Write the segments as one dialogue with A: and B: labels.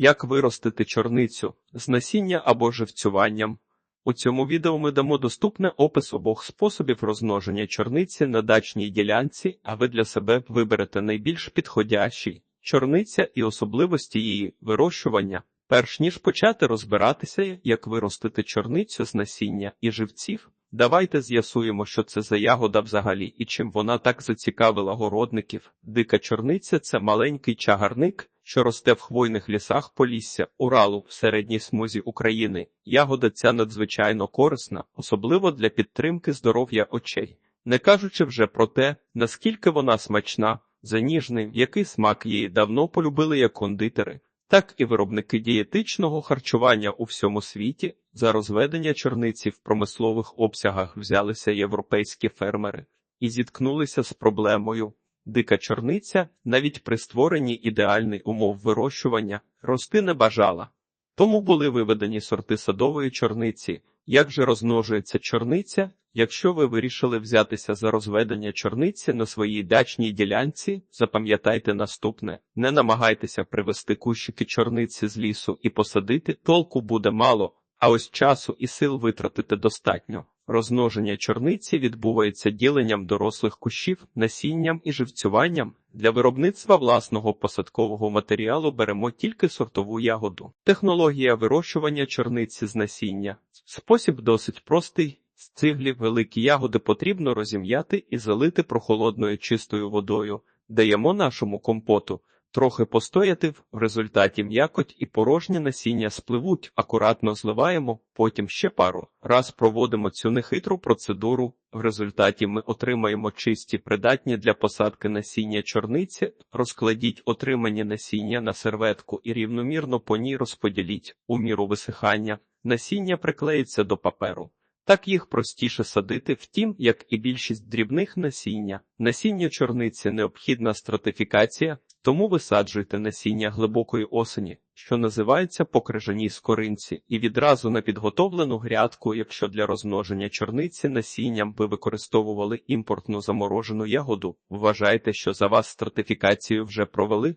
A: Як виростити чорницю з насіння або живцюванням? У цьому відео ми дамо доступний опис обох способів розмноження чорниці на дачній ділянці, а ви для себе виберете найбільш підходящий чорниця і особливості її вирощування. Перш ніж почати розбиратися, як виростити чорницю з насіння і живців, давайте з'ясуємо, що це за ягода взагалі і чим вона так зацікавила городників. Дика чорниця це маленький чагарник, що росте в хвойних лісах Полісся, Уралу в середній смузі України. Ягода ця надзвичайно корисна, особливо для підтримки здоров'я очей, не кажучи вже про те, наскільки вона смачна, за ніжний, який смак її давно полюбили як кондитери. Так і виробники дієтичного харчування у всьому світі за розведення чорниці в промислових обсягах взялися європейські фермери і зіткнулися з проблемою. Дика чорниця навіть при створенні ідеальних умов вирощування рости не бажала. Тому були виведені сорти садової чорниці. Як же розмножується чорниця? Якщо ви вирішили взятися за розведення чорниці на своїй дачній ділянці, запам'ятайте наступне: не намагайтеся привезти кущики чорниці з лісу і посадити, толку буде мало, а ось часу і сил витратити достатньо. Розмноження чорниці відбувається діленням дорослих кущів, насінням і живцюванням. Для виробництва власного посадкового матеріалу беремо тільки сортову ягоду. Технологія вирощування чорниці з насіння. Спосіб досить простий. З циглів великі ягоди потрібно розім'яти і залити прохолодною чистою водою. Даємо нашому компоту. Трохи постояти в результаті м'якоть і порожнє насіння спливуть, акуратно зливаємо, потім ще пару раз проводимо цю нехитру процедуру. В результаті ми отримаємо чисті, придатні для посадки насіння чорниці, розкладіть отримані насіння на серветку і рівномірно по ній розподіліть у міру висихання. Насіння приклеїться до паперу. Так їх простіше садити, втім, як і більшість дрібних насіння. Насіння чорниці необхідна стратифікація, тому висаджуйте насіння глибокої осені, що називається по крижаній скоринці, і відразу на підготовлену грядку, якщо для розмноження чорниці насінням ви використовували імпортну заморожену ягоду, вважайте, що за вас стратифікацію вже провели.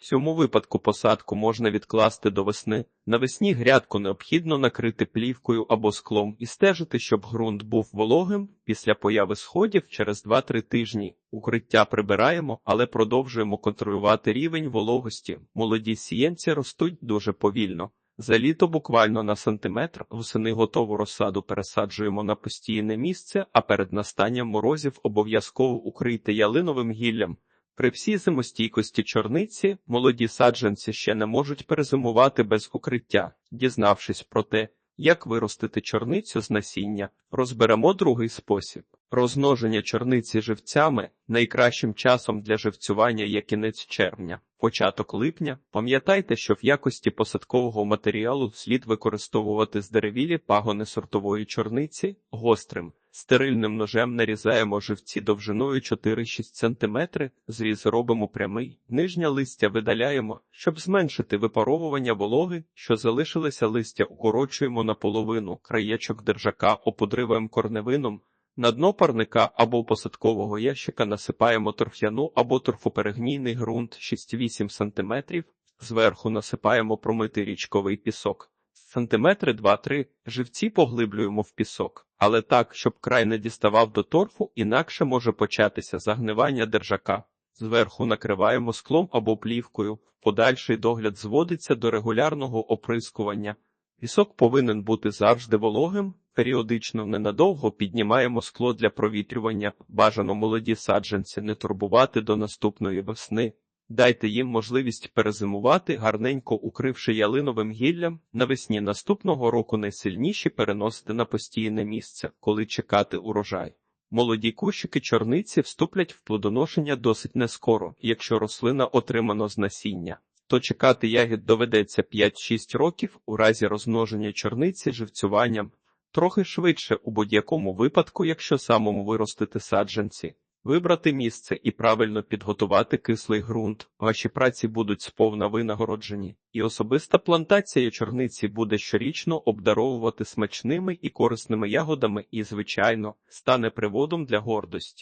A: В цьому випадку посадку можна відкласти до весни. Навесні грядку необхідно накрити плівкою або склом і стежити, щоб ґрунт був вологим. Після появи сходів через 2-3 тижні укриття прибираємо, але продовжуємо контролювати рівень вологості. Молоді сієнці ростуть дуже повільно. За літо буквально на сантиметр восени готову розсаду пересаджуємо на постійне місце, а перед настанням морозів обов'язково укрийте ялиновим гіллям. При всій зимостійкості чорниці молоді саджанці ще не можуть перезимувати без укриття. Дізнавшись про те, як виростити чорницю з насіння, розберемо другий спосіб. Розмноження чорниці живцями найкращим часом для живцювання є кінець червня, початок липня. Пам'ятайте, що в якості посадкового матеріалу слід використовувати здеревілі пагони сортової чорниці гострим. Стерильним ножем нарізаємо живці довжиною 4-6 см, зріз робимо прямий, нижнє листя видаляємо, щоб зменшити випаровування вологи, що залишилося листя укорочуємо наполовину, краєчок держака опудриваємо корневином, на дно парника або посадкового ящика насипаємо торф'яну або торфоперегнійний ґрунт 6-8 см, зверху насипаємо промитий річковий пісок. Сантиметри 2-3 живці поглиблюємо в пісок, але так, щоб край не діставав до торфу, інакше може початися загнивання держака. Зверху накриваємо склом або плівкою, подальший догляд зводиться до регулярного оприскування. Пісок повинен бути завжди вологим, періодично ненадовго піднімаємо скло для провітрювання, бажано молоді саджанці не турбувати до наступної весни. Дайте їм можливість перезимувати, гарненько укривши ялиновим гіллям, навесні наступного року найсильніші переносити на постійне місце, коли чекати урожай. Молоді кущики чорниці вступлять в плодоношення досить нескоро, якщо рослина отримано з насіння. То чекати ягід доведеться 5-6 років у разі розмноження чорниці живцюванням, трохи швидше у будь-якому випадку, якщо самому виростити саджанці. Вибрати місце і правильно підготувати кислий ґрунт. Ваші праці будуть сповна винагороджені, і особиста плантація чорниці буде щорічно обдаровувати смачними і корисними ягодами і, звичайно, стане приводом для гордості.